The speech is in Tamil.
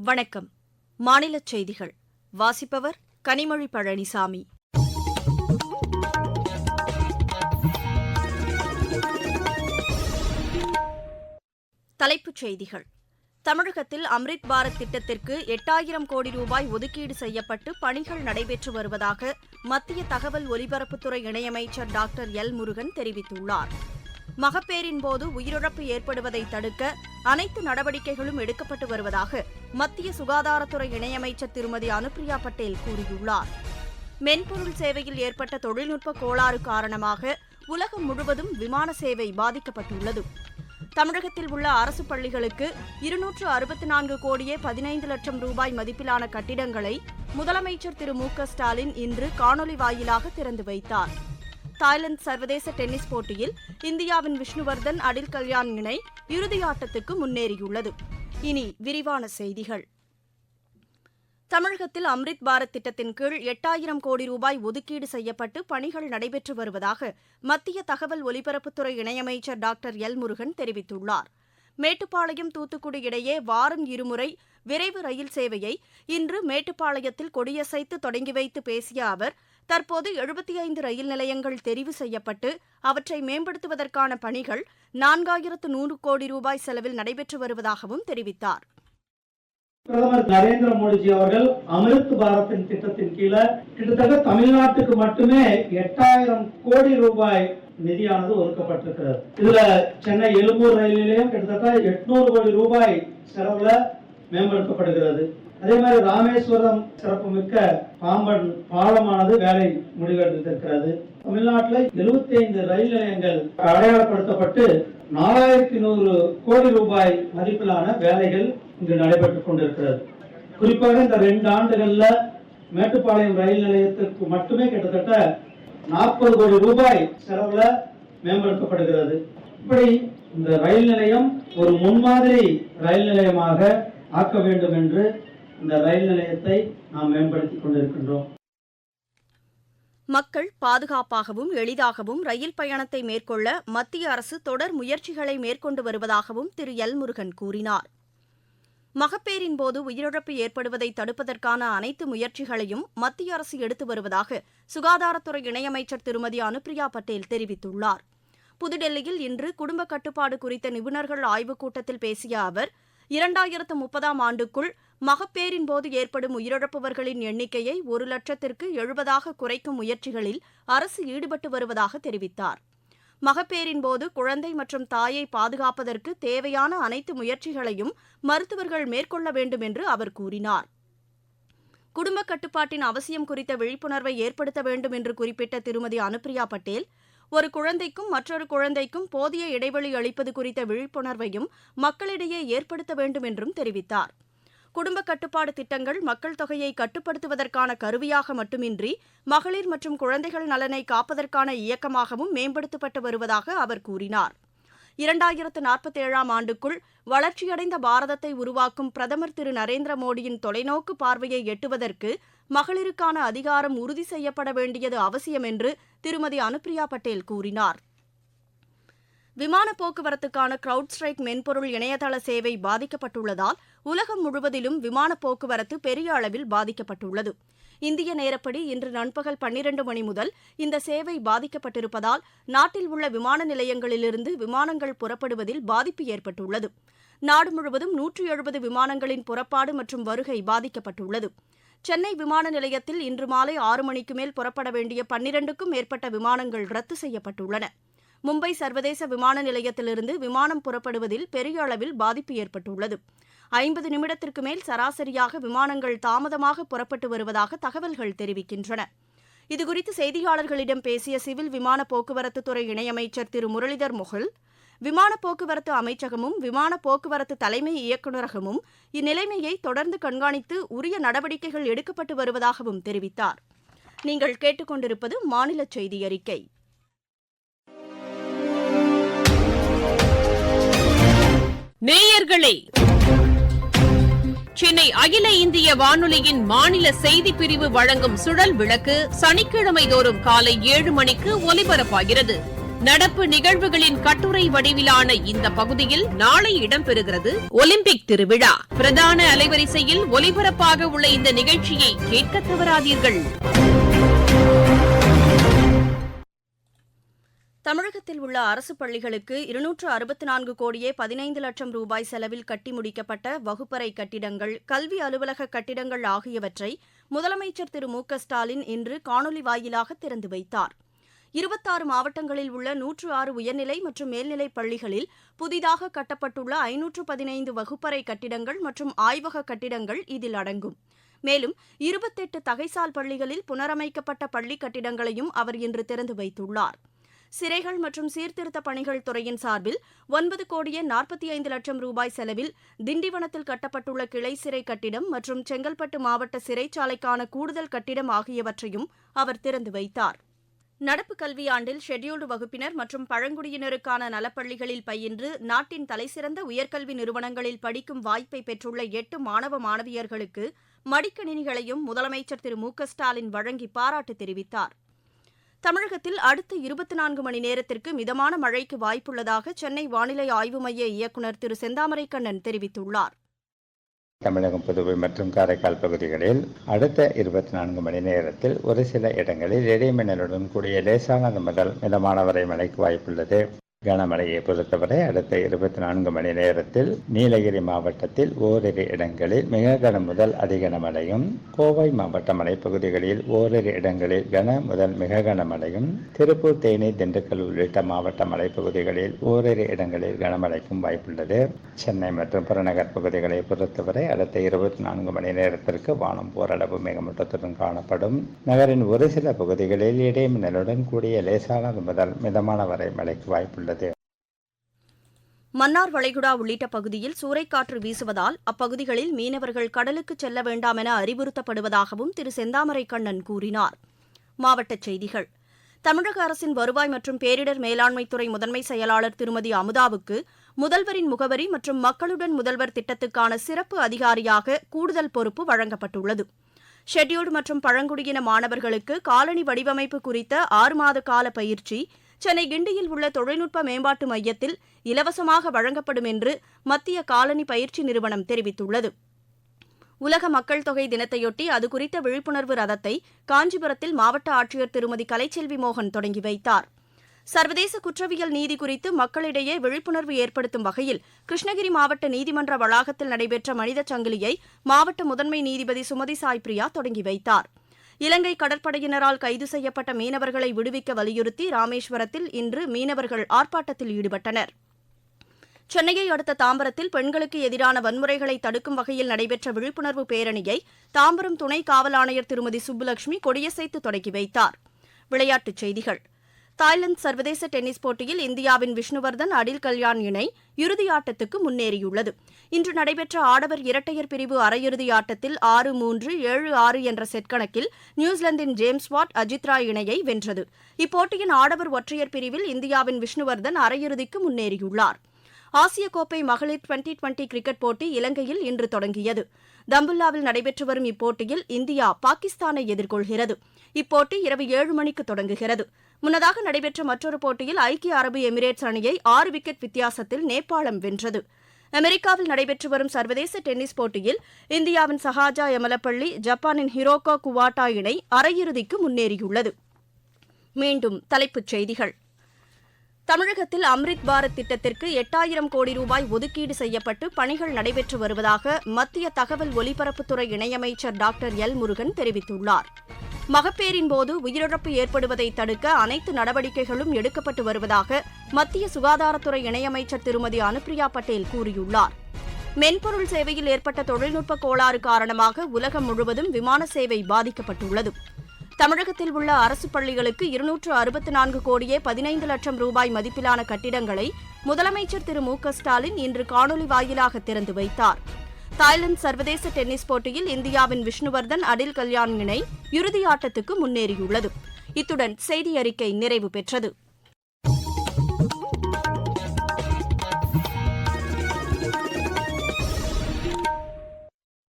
வணக்கம். மாநிலச் செய்திகள். வாசிப்பவர் கனிமொழி பழனிசாமி. தலைப்புச் செய்திகள். தமிழகத்தில் அம்ரித் பாரத் திட்டத்திற்கு எட்டாயிரம் கோடி ரூபாய் ஒதுக்கீடு செய்யப்பட்டு பணிகள் நடைபெற்று வருவதாக மத்திய தகவல் ஒலிபரப்புத்துறை இணையமைச்சர் டாக்டர் எல் முருகன் தெரிவித்துள்ளார். மகப்பேறின் போது உயிரிழப்பு ஏற்படுவதை தடுக்க அனைத்து நடவடிக்கைகளும் எடுக்கப்பட்டு வருவதாக மத்திய சுகாதாரத்துறை இணையமைச்சர் திருமதி அனுப்பிரியா பட்டேல் கூறியுள்ளார். மென்பொருள் சேவையில் ஏற்பட்ட தொழில்நுட்ப கோளாறு காரணமாக உலகம் முழுவதும் விமான சேவை பாதிக்கப்பட்டுள்ளது. தமிழகத்தில் உள்ள அரசு பள்ளிகளுக்கு இருநூற்று அறுபத்தி நான்கு கோடியே பதினைந்து லட்சம் ரூபாய் மதிப்பிலான கட்டிடங்களை முதலமைச்சர் திரு மு க ஸ்டாலின் இன்று காணொலி வாயிலாக திறந்து வைத்தார். தாய்லாந்து சர்வதேச டென்னிஸ் போட்டியில் இந்தியாவின் விஷ்ணுவர்தன் அடில் கல்யாண் இணை இறுதியாட்டத்துக்கு முன்னேறியுள்ளது. இனி விரிவான செய்திகள். தமிழகத்தில் அம்ரித் பாரத் திட்டத்தின் கீழ் எட்டாயிரம் கோடி ரூபாய் ஒதுக்கீடு செய்யப்பட்டு பணிகள் நடைபெற்று வருவதாக மத்திய தகவல் ஒலிபரப்புத்துறை இணையமைச்சர் டாக்டர் எல் முருகன் தெரிவித்துள்ளார். மேட்டுப்பாளையம் தூத்துக்குடி இடையே வாரம் இருமுறை விரைவு ரயில் சேவையை இன்று மேட்டுப்பாளையத்தில் கொடியசைத்து தொடங்கி வைத்து பேசிய அவர் தற்போது எழுபத்தி ஐந்து ரயில் நிலையங்கள் தெரிவு செய்யப்பட்டு அவற்றை மேம்படுத்துவதற்கான பணிகள் நான்காயிரத்து நூறு கோடி ரூபாய் செலவில் நடைபெற்று வருவதாகவும் தெரிவித்தார். பிரதமர் நரேந்திர மோடிஜி அவர்கள் அமிர்த் பாரத்தின் திட்டத்தின் கீழே கிட்டத்தட்ட தமிழ்நாட்டுக்கு மட்டுமே எட்டாயிரம் கோடி ரூபாய் நிதியானது ஒதுக்கப்பட்டிருக்கிறது. இதுல சென்னை எழும்பூர் ரயில் நிலையம் கிட்டத்தட்ட எட்நூறு கோடி ரூபாய் செலவுல மேம்படுத்தப்படுகிறது. அதே மாதிரி ராமேஸ்வரம் சிறப்புமிக்க பாம்பன் பாலமானது வேலை முடிவெடுத்திருக்கிறது. தமிழ்நாட்டில் 75 ரயில் நிலையங்கள் அடையாளப்படுத்தப்பட்டு நாலாயிரத்தி நூறு கோடி ரூபாய் மதிப்பிலான வேலைகள் இங்கு நடைபெற்றுக் கொண்டிருக்கிறது. குறிப்பாக இந்த ரெண்டு ஆண்டுகள்ல மேட்டுப்பாளையம் ரயில் நிலையத்திற்கு மட்டுமே கிட்டத்தட்ட நாற்பது கோடி ரூபாய் செலவுல மேம்படுத்தப்படுகிறது. இப்படி இந்த ரயில் நிலையம் ஒரு முன்மாதிரி ரயில் நிலையமாக ஆக்க வேண்டும் என்று இந்த ரயில் நிலையத்தை நாம் மேம்படுத்திக் கொண்டிருக்கின்றோம். மக்கள் பாதுகாப்பாகவும் எளிதாகவும் ரயில் பயணத்தை மேற்கொள்ள மத்திய அரசு தொடர் முயற்சிகளை மேற்கொண்டு வருவதாகவும் திரு. எல். முருகன் கூறினார். மகப்பேரின் போது உயிரிழப்பு ஏற்படுவதை தடுப்பதற்கான அனைத்து முயற்சிகளையும் மத்திய அரசு எடுத்து வருவதாக சுகாதாரத்துறை இணையமைச்சர் திருமதி அனுப்பிரியா பட்டேல் தெரிவித்துள்ளார். புதுடெல்லியில் இன்று குடும்ப கட்டுப்பாடு குறித்த நிபுணர்கள் ஆய்வுக் கூட்டத்தில் பேசிய அவர் இரண்டாயிரத்து முப்பதாம் ஆண்டுக்குள் மகப்பேறின் போது ஏற்படும் உயிரிழப்பவர்களின் எண்ணிக்கையை ஒரு லட்சத்திற்கு எழுபதாக குறைக்கும் முயற்சிகளில் அரசு ஈடுபட்டு வருவதாக தெரிவித்தார். மகப்பேறின் போது குழந்தை மற்றும் தாயை பாதுகாப்பதற்கு தேவையான அனைத்து முயற்சிகளையும் மருத்துவர்கள் மேற்கொள்ள வேண்டும் என்று அவர் கூறினார். குடும்ப கட்டுப்பாட்டின் அவசியம் குறித்த விழிப்புணர்வை ஏற்படுத்த வேண்டும் என்று குறிப்பிட்ட திருமதி அனுப்பிரியா பட்டேல் ஒரு குழந்தைக்கும் மற்றொரு குழந்தைக்கும் போதிய இடைவெளி அளிப்பது குறித்த விழிப்புணர்வையும் மக்களிடையே ஏற்படுத்த வேண்டும் என்றும் தெரிவித்தார். குடும்ப கட்டுப்பாடு திட்டங்கள் மக்கள் தொகையை கட்டுப்படுத்துவதற்கான கருவியாக மட்டுமின்றி மகளிர் மற்றும் குழந்தைகள் நலனை காப்பதற்கான இயக்கமாகவும் மேம்படுத்தப்பட்டு வருவதாக அவர் கூறினார். இரண்டாயிரத்து நாற்பத்தேழாம் ஆண்டுக்குள் வளர்ச்சியடைந்த பாரதத்தை உருவாக்கும் பிரதமர் திரு நரேந்திர மோடியின் தொலைநோக்கு பார்வையை எட்டுவதற்கு மகளிருக்கான அதிகாரம் உறுதி செய்யப்பட வேண்டியது அவசியம் என்று திருமதி அனுப்பிரியா பட்டேல் கூறினார். விமான போக்குவரத்துக்கான கிரவுட் ஸ்ட்ரைக் மென்பொருள் இணையதள சேவை பாதிக்கப்பட்டுள்ளதால் உலகம் முழுவதிலும் விமான போக்குவரத்து பெரிய அளவில் பாதிக்கப்பட்டுள்ளது. இந்திய நேரப்படி இன்று நண்பகல் பன்னிரண்டு மணி முதல் இந்த சேவை பாதிக்கப்பட்டிருப்பதால் நாட்டில் உள்ள விமான நிலையங்களிலிருந்து விமானங்கள் புறப்படுவதில் பாதிப்பு ஏற்பட்டுள்ளது. நாடு முழுவதும் நூற்றி எழுபது விமானங்களின் புறப்பாடு மற்றும் வருகை பாதிக்கப்பட்டுள்ளது. சென்னை விமான நிலையத்தில் இன்று மாலை ஆறு மணிக்கு மேல் புறப்பட வேண்டிய பன்னிரண்டுக்கும் மேற்பட்ட விமானங்கள் ரத்து செய்யப்பட்டுள்ளன. மும்பை சர்வதேச விமான நிலையத்திலிருந்து விமானம் புறப்படுவதில் பெரிய அளவில் பாதிப்பு ஏற்பட்டுள்ளது. ஐம்பது நிமிடத்திற்கு மேல் சராசரியாக விமானங்கள் தாமதமாக புறப்பட்டு வருவதாக தகவல்கள் தெரிவிக்கின்றன. இதுகுறித்து செய்தியாளர்களிடம் பேசிய சிவில் விமான போக்குவரத்து துறை இணையமைச்சர் திரு. முரளிதர் மொஹல் விமான போக்குவரத்து அமைச்சகமும் விமான போக்குவரத்து தலைமை இயக்குநரகமும் இந்நிலைமையை தொடர்ந்து கண்காணித்து உரிய நடவடிக்கைகள் எடுக்கப்பட்டு வருவதாகவும் தெரிவித்தார். நீங்கள் கேட்டுக்கொண்டிருப்பது மாநில செய்தி அறிக்கை. நேயர்களே சென்னை அகில இந்திய வானொலியின் மாநில செய்தி பிரிவு வழங்கும் சுழல் விளக்கு சனிக்கிழமை தோறும் காலை ஏழு மணிக்கு ஒலிபரப்பாகிறது. நடப்பு நிகழ்வுகளின் கட்டுரை வடிவிலான இந்த பகுதியில் நாளை இடம்பெறுகிறது ஒலிம்பிக் திருவிழா. பிரதான அலைவரிசையில் ஒலிபரப்பாக உள்ள இந்த நிகழ்ச்சியை கேட்க தவறாதீர்கள். தமிழகத்தில் உள்ள அரசு பள்ளிகளுக்கு இருநூற்று அறுபத்தி நான்கு கோடியே பதினைந்து லட்சம் ரூபாய் செலவில் கட்டி முடிக்கப்பட்ட வகுப்பறை கட்டிடங்கள் கல்வி அலுவலக கட்டிடங்கள் ஆகியவற்றை முதலமைச்சர் திரு மு ஸ்டாலின் இன்று காணொலி வாயிலாக திறந்து வைத்தார். இருபத்தாறு மாவட்டங்களில் உள்ள நூற்று ஆறு உயர்நிலை மற்றும் மேல்நிலைப் பள்ளிகளில் புதிதாக கட்டப்பட்டுள்ள ஐநூற்று பதினைந்து வகுப்பறை கட்டிடங்கள் மற்றும் ஆய்வக கட்டிடங்கள் இதில் அடங்கும். மேலும் இருபத்தெட்டு தகைசால் பள்ளிகளில் புனரமைக்கப்பட்ட பள்ளி கட்டிடங்களையும் அவர் இன்று திறந்து வைத்துள்ளார். சிறைகள் மற்றும் சீர்திருத்த பணிகள் துறையின் சார்பில் ஒன்பது கோடியே நாற்பத்தி ஐந்து லட்சம் ரூபாய் செலவில் திண்டிவனத்தில் கட்டப்பட்டுள்ள கிளை சிறை கட்டிடம் மற்றும் செங்கல்பட்டு மாவட்ட சிறைச்சாலைக்கான கூடுதல் கட்டிடம் ஆகியவற்றையும் அவர் திறந்து வைத்தார். நடப்பு கல்வியாண்டில் ஷெட்யூல்டு வகுப்பினர் மற்றும் பழங்குடியினருக்கான நலப்பள்ளிகளில் பயின்று நாட்டின் தலைசிறந்த உயர்கல்வி நிறுவனங்களில் படிக்கும் வாய்ப்பை பெற்றுள்ள எட்டு மாணவ மாணவியர்களுக்கு மடிக்கணினிகளையும் முதலமைச்சர் திரு மு க ஸ்டாலின் வழங்கி பாராட்டு தெரிவித்தார். தமிழகத்தில் அடுத்த இருபத்தி நான்கு மணி நேரத்திற்கு மிதமான மழைக்கு வாய்ப்புள்ளதாக சென்னை வானிலை ஆய்வு மைய இயக்குநர் திரு செந்தாமரைக்கண்ணன் தெரிவித்துள்ளார். தமிழகம் புதுவை மற்றும் காரைக்கால் பகுதிகளில் அடுத்த இருபத்தி நான்கு மணி நேரத்தில் ஒரு சில இடங்களில் இடைமின்னலுடன் கூடிய லேசானது முதல் மிதமான வரை மழைக்கு வாய்ப்புள்ளது. கனமழையை பொறுத்தவரை அடுத்த இருபத்தி நான்கு மணி நேரத்தில் நீலகிரி மாவட்டத்தில் ஓரிரு இடங்களில் மிக கன முதல் அதிகன மழையும் கோவை மாவட்ட மலைப்பகுதிகளில் ஓரிரு இடங்களில் கன முதல் மிக கனமழையும் திருப்பூர் தேனி திண்டுக்கல் உள்ளிட்ட மாவட்ட மலைப்பகுதிகளில் ஓரிரு இடங்களில் கனமழைக்கும் வாய்ப்புள்ளது. சென்னை மற்றும் புறநகர் பகுதிகளை பொறுத்தவரை அடுத்த இருபத்தி நான்கு மணி நேரத்திற்கு வானம் ஓரளவு மேகமூட்டத்துடன் காணப்படும். நகரின் ஒரு சில பகுதிகளில் இடைமின்னலுடன் கூடிய லேசானது முதல் மிதமான வரை மழைக்கு வாய்ப்புள்ளது. மன்னார் வளைகுடா உள்ளிட்ட பகுதியில் சூறைக்காற்று வீசுவதால் அப்பகுதிகளில் மீனவர்கள் கடலுக்கு செல்ல வேண்டாம் என அறிவுறுத்தப்படுவதாகவும் திரு செந்தாமரை கண்ணன் கூறினார். மாவட்டச் செய்திகள். தமிழக அரசின் வருவாய் மற்றும் பேரிடர் மேலாண்மைத்துறை முதன்மை செயலாளர் திருமதி அமுதாவுக்கு முதல்வரின் முகவரி மற்றும் மக்களுடன் முதல்வர் திட்டத்துக்கான சிறப்பு அதிகாரியாக கூடுதல் பொறுப்பு வழங்கப்பட்டுள்ளது. ஷெட்யூல்டு மற்றும் பழங்குடியின மாணவர்களுக்கு காலனி வடிவமைப்பு குறித்த ஆறு மாத கால பயிற்சி சென்னை கிண்டியில் உள்ள தொழில்நுட்ப மேம்பாட்டு மையத்தில் இலவசமாக வழங்கப்படும் என்று மத்திய காலனி பயிற்சி நிறுவனம் தெரிவித்துள்ளது. உலக மக்கள் தொகை தினத்தையொட்டி அது குறித்த விழிப்புணர்வு ரதத்தை காஞ்சிபுரத்தில் மாவட்ட ஆட்சியர் திருமதி கலைச்செல்வி மோகன் தொடங்கி வைத்தார். சர்வதேச குற்றவியல் நீதி குறித்து மக்களிடையே விழிப்புணர்வு ஏற்படுத்தும் வகையில் கிருஷ்ணகிரி மாவட்ட நீதிமன்ற வளாகத்தில் நடைபெற்ற மனிதச் சங்கிலியை மாவட்ட முதன்மை நீதிபதி சுமதி சாய் பிரியா தொடங்கி வைத்தார். இலங்கை கடற்படையினரால் கைது செய்யப்பட்ட மீனவர்களை விடுவிக்க வலியுறுத்தி ராமேஸ்வரத்தில் இன்று மீனவர்கள் ஆர்ப்பாட்டத்தில் ஈடுபட்டனர். சென்னையை அடுத்த தாம்பரத்தில் பெண்களுக்கு எதிரான வன்முறைகளை தடுக்கும் வகையில் நடைபெற்ற விழிப்புணர்வு பேரணியை தாம்பரம் துணை காவல் ஆணையர் திருமதி சுப்புலட்சுமி கொடியசைத்து தொடங்கி வைத்தார். விளையாட்டுச் செய்திகள். தாய்லாந்து சர்வதேச டென்னிஸ் போட்டியில் இந்தியாவின் விஷ்ணுவர்தன் அடில் கல்யாண் இணை இறுதியாட்டத்துக்கு முன்னேறியுள்ளது. இன்று நடைபெற்ற ஆடவர் இரட்டையர் பிரிவு அரையிறுதி ஆட்டத்தில் ஆறு மூன்று ஏழு ஆறு என்ற செட் கணக்கில் நியூசிலாந்தின் ஜேம்ஸ் வாட் அஜித்ரா இணையை வென்றது. இப்போட்டியின் ஆடவர் ஒற்றையர் பிரிவில் இந்தியாவின் விஷ்ணுவர்தன் அரையிறுதிக்கு முன்னேறியுள்ளார். ஆசிய கோப்பை மகளிர் டுவெண்டி டுவெண்டி கிரிக்கெட் போட்டி இலங்கையில் இன்று தொடங்கியது. தம்புல்லாவில் நடைபெற்று வரும் இப்போட்டியில் இந்தியா பாகிஸ்தானை எதிர்கொள்கிறது. இப்போட்டி இரவு ஏழு மணிக்கு தொடங்குகிறது. முன்னதாக நடைபெற்ற மற்றொரு போட்டியில் ஐக்கிய அரபு எமிரேட்ஸ் அணியை ஆறு விக்கெட் வித்தியாசத்தில் நேபாளம் வென்றது. அமெரிக்காவில் நடைபெற்று வரும் சர்வதேச டென்னிஸ் போட்டியில் இந்தியாவின் சஹாஜா எமலப்பள்ளி ஜப்பானின் ஹிரோகோ குவாட்டா இணை அரையிறுதிக்கு முன்னேறியுள்ளது. மீண்டும் தலைப்புச் செய்திகள். தமிழகத்தில் அம்ரித் பாரத் திட்டத்திற்கு எட்டாயிரம் கோடி ரூபாய் ஒதுக்கீடு செய்யப்பட்டு பணிகள் நடைபெற்று வருவதாக மத்திய தகவல் ஒலிபரப்புத்துறை இணையமைச்சர் டாக்டர் எல் முருகன் தெரிவித்துள்ளார். மகப்பேறின் போது உயிரிழப்பு ஏற்படுவதை தடுக்க அனைத்து நடவடிக்கைகளும் எடுக்கப்பட்டு வருவதாக மத்திய சுகாதாரத்துறை இணையமைச்சர் திருமதி அனுப்பிரியா பட்டேல் கூறியுள்ளார். மென்பொருள் சேவையில் ஏற்பட்ட தொழில்நுட்ப கோளாறு காரணமாக உலகம் முழுவதும் விமான சேவை பாதிக்கப்பட்டுள்ளது. தமிழகத்தில் உள்ள அரசு பள்ளிகளுக்கு இருநூற்று அறுபத்து நான்கு கோடியே பதினைந்து லட்சம் ரூபாய் மதிப்பிலான கட்டிடங்களை முதலமைச்சர் திரு மு ஸ்டாலின் இன்று காணொலி வாயிலாக திறந்து வைத்தார். தாய்லாந்து சர்வதேச டென்னிஸ் போட்டியில் இந்தியாவின் விஷ்ணுவர்தன் அடில் கல்யாண் இணை இறுதி ஆட்டத்துக்கு முன்னேறியுள்ளது. இத்துடன் செய்தி அறிக்கை நிறைவு பெற்றது.